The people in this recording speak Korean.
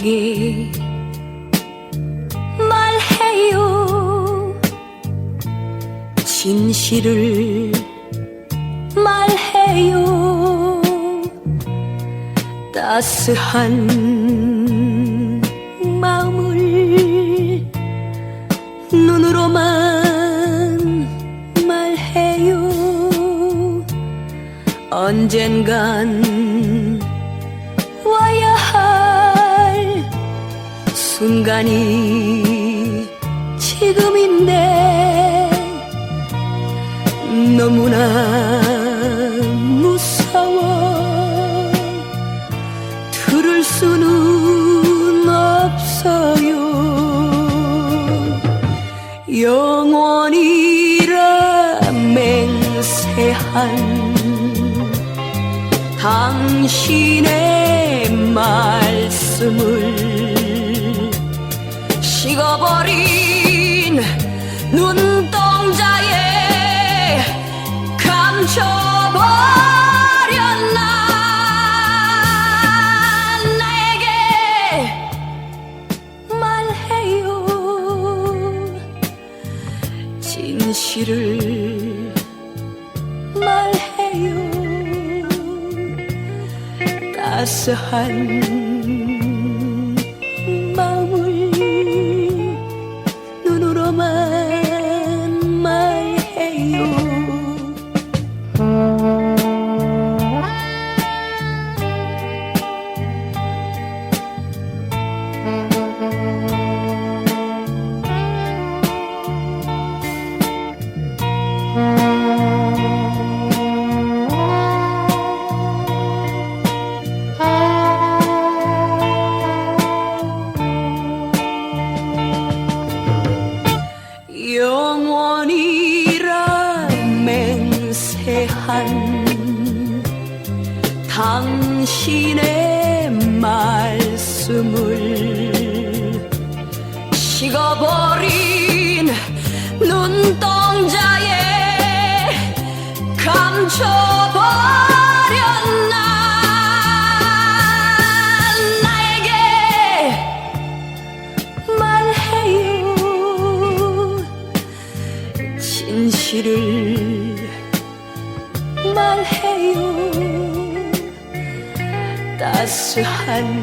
나에게 말해요. 진실을 말해요. 따스한 마음을 눈으로만 말해요. 언젠간 순간이 지금인데 너무나 무서워. 들을 수는 없어요. 영원이라 맹세한 당신의 말씀을 식어버린 눈동자에 감춰버렸나? 나에게 말해요. 진실을 말해요. 따스한 눈 한 당신의 말씀을 식어버린 눈동자에 감춰버렸나? 나에게 말해요. 진실을 말해요. 따스한